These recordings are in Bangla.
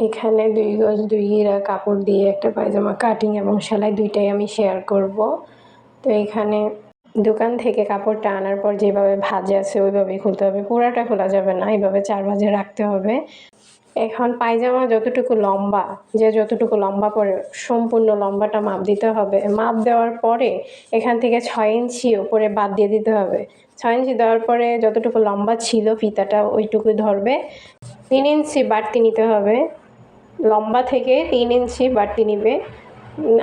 এখানে দুই গজ দুই কাপড় দিয়ে একটা পায়জামা কাটিং এবং সেলাই দুইটাই আমি শেয়ার করব। তো এখানে দোকান থেকে কাপড়টা আনার পর যেভাবে ভাজে আছে ওইভাবেই খুলতে হবে। পুরাটা খোলা যাবে না, এইভাবে চার ভাজে রাখতে হবে। এখন পায়জামা যতটুকু লম্বা, যে যতটুকু লম্বা পরে সম্পূর্ণ লম্বাটা মাপ দিতে হবে। মাপ দেওয়ার পরে এখান থেকে ছয় ইঞ্চি উপরে বাদ দিয়ে দিতে হবে। ছয় ইঞ্চি দেওয়ার পরে যতটুকু লম্বা ছিল ফিতাটা ওইটুকু ধরবে। তিন ইঞ্চি বাড়তি নিতে হবে। লম্বা থেকে তিন ইঞ্চি বাড়তি নিবে।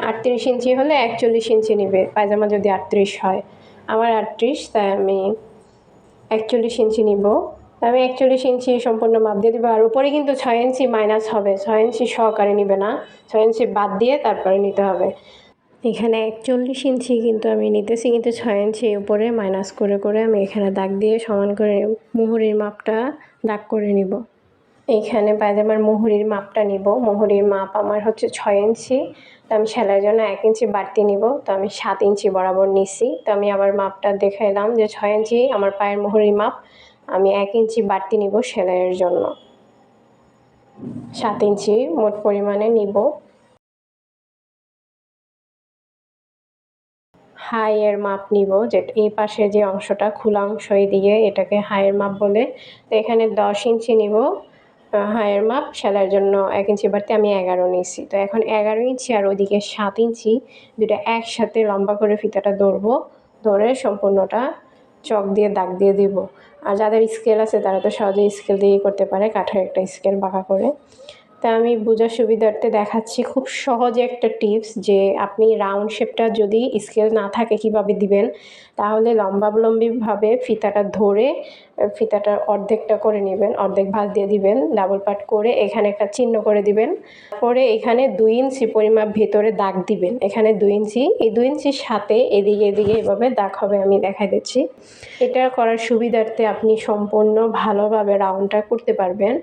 আটত্রিশ ইঞ্চি হলে একচল্লিশ ইঞ্চি নিবে। পায়জামা যদি আটত্রিশ হয়। আমার আটত্রিশ, তাই আমি একচল্লিশ ইঞ্চি নিব। আমি একচল্লিশ ইঞ্চি সম্পূর্ণ মাপ দিয়ে দেবো। আর উপরে কিন্তু ছয় ইঞ্চি মাইনাস হবে। ছয় ইঞ্চি সহকারে নিবে না। ছয় ইঞ্চি বাদ দিয়ে তারপরে নিতে হবে। এখানে একচল্লিশ ইঞ্চি কিন্তু আমি নিতেছি। কিন্তু ছয় ইঞ্চি উপরে মাইনাস করে করে আমি এখানে দাগ দিয়ে সমান করে মুহুরির মাপটা দাগ করে নিব। এইখানে পায়জামার মুহুরির মাপটা নিব। মুহুরির মাপ আমার হচ্ছে ছয় ইঞ্চি। তো আমি সেলাইয়ের জন্য এক ইঞ্চি বাড়তি নিব। তো আমি সাত ইঞ্চি বরাবর নিছি। তো আমি আবার মাপটা দেখে এলাম যে ছয় ইঞ্চি আমার পায়ের মুহুরির মাপ, আমি এক ইঞ্চি বাড়তি নিব সেলাইয়ের জন্য। সাত ইঞ্চি মোট পরিমাণে নিব। হাইয়ের মাপ নিব। যে এই পাশে যে অংশটা, খোলা অংশ দিয়ে এটাকে হাইয়ের মাপ বলে। তো এখানে দশ ইঞ্চি নিব। হাইয়ের মাপ, সেলাইয়ের জন্য এক ইঞ্চি বাড়তে আমি এগারো নিয়েছি। তো এখন এগারো ইঞ্চি আর ওইদিকে সাত ইঞ্চি দুটা একসাথে লম্বা করে ফিতাটা ধরবো, ধরে সম্পূর্ণটা চক দিয়ে দাগ দিয়ে দিব। আর যাদের স্কেল আছে তারা তো সহজে স্কেল দিয়েই করতে পারে, কাঠের একটা স্কেল বাঁকা করে। তা আমি বোঝার সুবিধার্থে দেখাচ্ছি খুব সহজে একটা টিপস যে আপনি রাউন্ড শেপটা যদি স্কেল না থাকে কীভাবে দিবেন, তাহলে লম্বাবলম্বীভাবে ফিতাটা ধরে ফিতাটা অর্ধেকটা করে নেবেন, অর্ধেক ভাঁজ দিয়ে দিবেন, ডাবল পাট করে এখানে একটা চিহ্ন করে দিবেন। পরে এখানে দুই ইঞ্চি পরিমাপ ভেতরে দাগ দিবেন। এখানে দুই ইঞ্চি, এই দুই ইঞ্চির সাথে এদিকে এদিকে এভাবে দাগ হবে আমি দেখাই দিচ্ছি। এটা করার সুবিধার্থে আপনি সম্পূর্ণ ভালোভাবে রাউন্ডটা করতে পারবেন।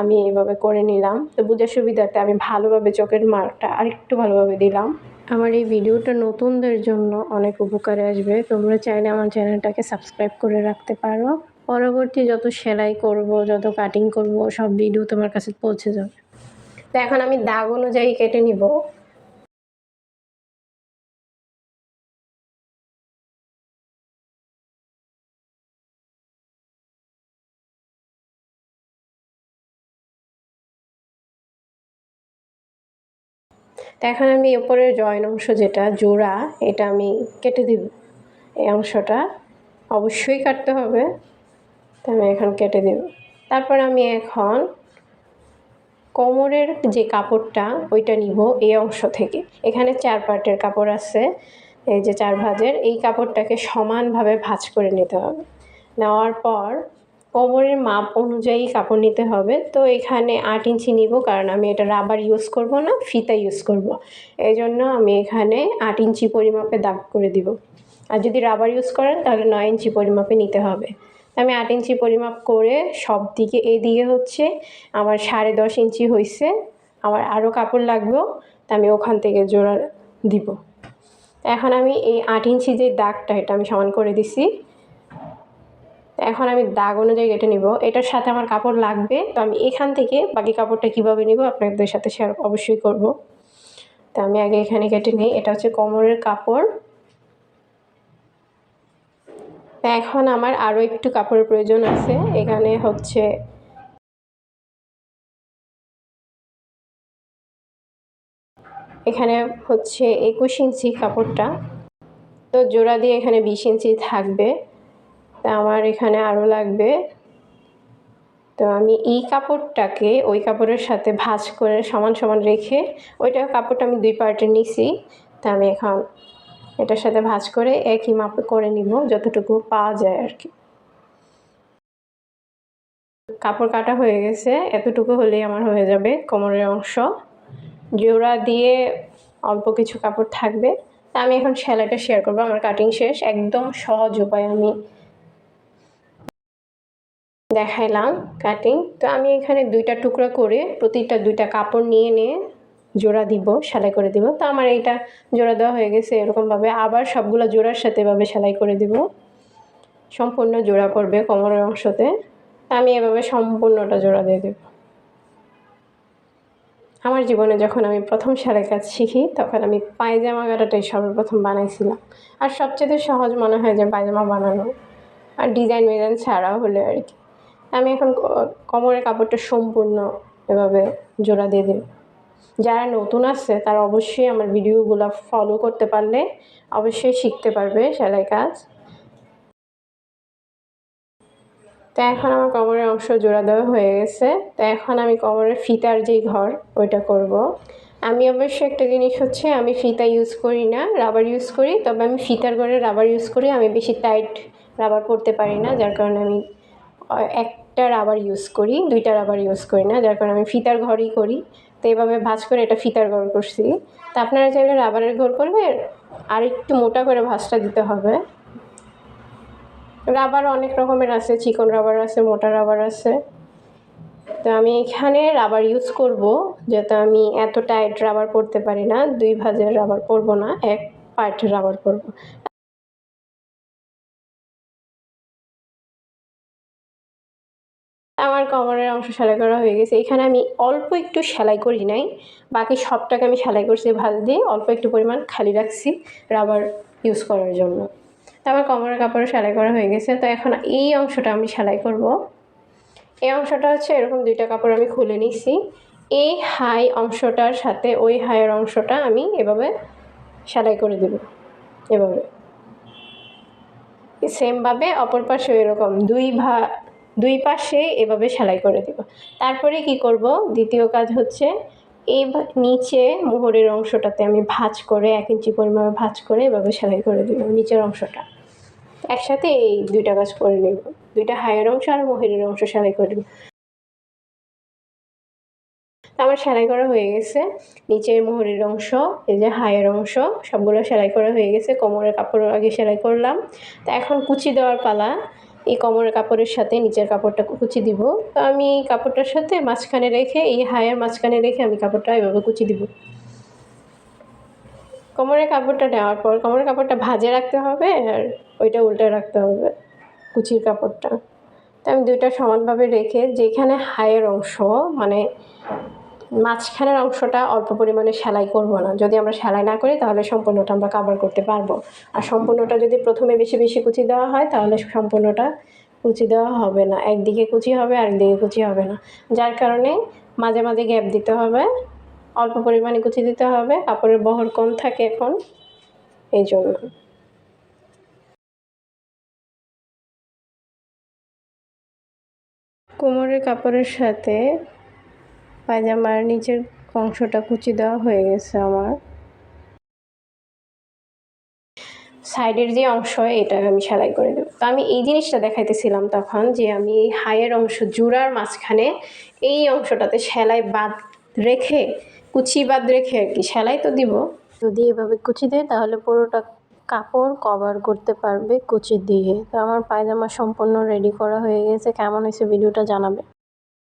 আমি এইভাবে করে নিলাম। তো বোঝার সুবিধাতে আমি ভালোভাবে চোখের মার্কটা আরেকটু ভালোভাবে দিলাম। আমার এই ভিডিওটা নতুনদের জন্য অনেক উপকারে আসবে। তোমরা চাইলে আমার চ্যানেলটাকে সাবস্ক্রাইব করে রাখতে পারো। পরবর্তী যত সেলাই করব, যত কাটিং করব, সব ভিডিও তোমার কাছে পৌঁছে যাবে। তো এখন আমি দাগ অনুযায়ী কেটে নিব। তো এখন আমি উপরের জয়েন অংশ যেটা, জোড়া, এটা আমি কেটে দিব। এই অংশটা অবশ্যই কাটতে হবে। তো আমি এখন কেটে দেব। তারপর আমি এখন কোমরের যে কাপড়টা, ওইটা নিব এই অংশ থেকে। এখানে চার পার্টের কাপড় আছে, এই যে চার ভাজের, এই কাপড়টাকে সমানভাবে ভাঁজ করে নিতে হবে। নেওয়ার পর কোমরের মাপ অনুযায়ী কাপড় নিতে হবে। তো এখানে আট ইঞ্চি নিব কারণ আমি এটা রাবার ইউজ করব না, ফিতা ইউজ করব। এই জন্য আমি এখানে আট ইঞ্চি পরিমাপে দাগ করে দিব। আর যদি রাবার ইউজ করেন তাহলে নয় ইঞ্চি পরিমাপে নিতে হবে। আমি আট ইঞ্চি পরিমাপ করে সব দিকে এদিকে হচ্ছে আমার সাড়ে দশ ইঞ্চি হয়েছে আমার আরও কাপড় লাগবেও তা আমি ওখান থেকে জোড়া দিব। এখন আমি এই আট ইঞ্চি যে দাগটা এটা আমি সমান করে দিছি। এখন আমি দাগ অনুযায়ী কেটে নিব। এটার সাথে আমার কাপড় লাগবে। তো আমি এখান থেকে বাকি কাপড়টা কীভাবে নিব আপনাদের সাথে শেয়ার অবশ্যই করব। তো আমি আগে এখানে কেটে নিই। এটা হচ্ছে কোমরের কাপড়। এখন আমার আরও একটু কাপড়ের প্রয়োজন আছে। এখানে হচ্ছে এখানে হচ্ছে একুশ ইঞ্চি কাপড়টা। তো জোড়া দিয়ে এখানে বিশ ইঞ্চি থাকবে। তা আমার এখানে আরও লাগবে। তো আমি এই কাপড়টাকে ওই কাপড়ের সাথে ভাঁজ করে সমান সমান রেখে ওইটা কাপড়টা আমি দুই পার্টে নিছি। তা আমি এখন এটার সাথে ভাঁজ করে একই মাপে করে নিব যতটুকু পাওয়া যায় আর কি। কাপড় কাটা হয়ে গেছে, এতটুকু হলেই আমার হয়ে যাবে কোমরের অংশ। জোড়া দিয়ে অল্প কিছু কাপড় থাকবে। তা আমি এখন সেলাইটা শেয়ার করব, আমার কাটিং শেষ, একদম সহজ উপায় আমি দেখাইলাম কাটিং তো আমি এখানে দুইটা টুকরা করে প্রতিটা দুইটা কাপড় নিয়ে নিয়ে জোড়া দিব, সেলাই করে দিব। তো আমার এইটা জোড়া দেওয়া হয়ে গেছে, এরকমভাবে আবার সবগুলো জোড়ার সাথে এভাবে সেলাই করে দিব। সম্পূর্ণ জোড়া করবে কোমরের অংশতে। আমি এভাবে সম্পূর্ণটা জোড়া দিয়ে দেব। আমার জীবনে যখন আমি প্রথম সেলাই কাজ শিখি, তখন আমি পায়জামা গাটাটাই সর্বপ্রথম বানাইছিলাম। আর সবচেয়ে সহজ মনে হয় যে পায়জামা বানানো। আর ডিজাইন মিজাইন ছাড়াও হলে আর কি। আমি এখন কোমরের কাপড়টা সম্পূর্ণ এভাবে জোড়া দিয়ে দিই যারা নতুন আছে, তারা অবশ্যই আমার ভিডিওগুলো ফলো করতে পারলে অবশ্যই শিখতে পারবে সেলাই কাজ। তো এখন আমার কোমরের অংশ জোড়া দেওয়া হয়ে গেছে। তো এখন আমি কোমরের ফিতার যেই ঘর, ওইটা করব। আমি অবশ্যই একটা জিনিস হচ্ছে, আমি ফিতা ইউজ করি না রাবার ইউজ করি, তবে আমি ফিতার ঘরে রাবার ইউজ করি, আমি বেশি টাইট রাবার পরতে পারি না, যার কারণে আমি একটা রাবার ইউজ করি, দুইটা রাবার ইউজ করি না, যার কারণে আমি ফিতার ঘরই করি। তো এইভাবে ভাঁজ করে এটা ফিতার ঘর করছি। তা আপনারা চাইলে রাবারের ঘর করবে, আর একটু মোটা করে ভাঁজটা দিতে হবে। রাবার অনেক রকমের আছে, চিকন রাবার আছে, মোটা রাবার আছে। তো আমি এখানে রাবার ইউজ করব, যাতে আমি এত টাইট রাবার পরতে পারি না। দুই ভাজের রাবার পরবো না, এক পার্ট রাবার পরবো। আমার কমরের অংশ সেলাই করা হয়ে গেছে। এখানে আমি অল্প একটু সেলাই করি নাই। বাকি সবটাকে আমি সেলাই করছি ভাজ দিয়ে অল্প একটু পরিমাণ খালি রাখছি রাবার ইউজ করার জন্য। তো আমার কমরের কাপড়ে সেলাই করা হয়ে গেছে। তো এখন এই অংশটা আমি সেলাই করব। এই অংশটা হচ্ছে এরকম দুইটা কাপড় আমি খুলে নিছি। এই হাই অংশটার সাথে ওই হাইয়ের অংশটা আমি এভাবে সেলাই করে দেব। এভাবে। সেমভাবে অপর পাশে এরকম দুই ভা দুই পাশে এভাবে সেলাই করে দেব। তারপরে কি করব? দ্বিতীয় কাজ হচ্ছে এই নিচে মোহরের অংশটাতে আমি ভাঁজ করে, এক ইঞ্চি পরিমাণে ভাঁজ করে এভাবে সেলাই করে দেবো নিচের অংশটা। একসাথে এই দুইটা কাজ করে নেব। দুইটা হাইয়ের অংশ আর মোহরের অংশ সেলাই করে দেবো আমার সেলাই করা হয়ে গেছে। নিচের মোহরের অংশ, এই যে হায়ের অংশ, সবগুলো সেলাই করা হয়ে গেছে। কোমরের কাপড় আগে সেলাই করলাম। তা এখন কুচি দেওয়ার পালা। এই কোমরের কাপড়ের সাথে নিচের কাপড়টা কুচি দিব। তো আমি কাপড়টার সাথে মাঝখানে রেখে, এই হায়ের মাঝখানে রেখে আমি কাপড়টা এভাবে কুচি দিব। কোমরের কাপড়টা নেওয়ার পর, কোমরের কাপড়টা ভাজে রাখতে হবে আর ওইটা উল্টে রাখতে হবে কুচির কাপড়টা। তো আমি দুইটা সমানভাবে রেখে, যেখানে হায়ের অংশ মানে মাঝখানের অংশটা অল্প পরিমাণে সেলাই করব না। যদি আমরা সেলাই না করি, তাহলে সম্পূর্ণটা আমরা কাভার করতে পারব। আর সম্পূর্ণটা যদি প্রথমে বেশি বেশি কুচি দেওয়া হয়, তাহলে সম্পূর্ণটা কুচি দেওয়া হবে না। একদিকে কুচি হবে, আরেকদিকে কুচি হবে না। যার কারণে মাঝে মাঝে গ্যাপ দিতে হবে, অল্প পরিমাণে কুচি দিতে হবে। কাপড়ের বহর কম থাকে এখন, এই জন্য। কোমরের কাপড়ের সাথে পায়জামার নিচের অংশটা কুচি দেওয়া হয়ে গেছে আমার। সাইডের যে অংশ, এটা আমি সেলাই করে দেবো। তো আমি এই জিনিসটা দেখাইতেছিলাম তখন যে আমি এই হাইয়ের অংশ, জুড়ার মাঝখানে এই অংশটাতে সেলাই বাদ রেখে, কুচি বাদ রেখে আর কি সেলাই তো দিব। যদি এভাবে কুচি দেয়, তাহলে পুরোটা কাপড় কভার করতে পারবে কুচি দিয়ে। তো আমার পায়জামা সম্পূর্ণ রেডি করা হয়ে গেছে। কেমন হয়েছে ভিডিওটা জানাবে।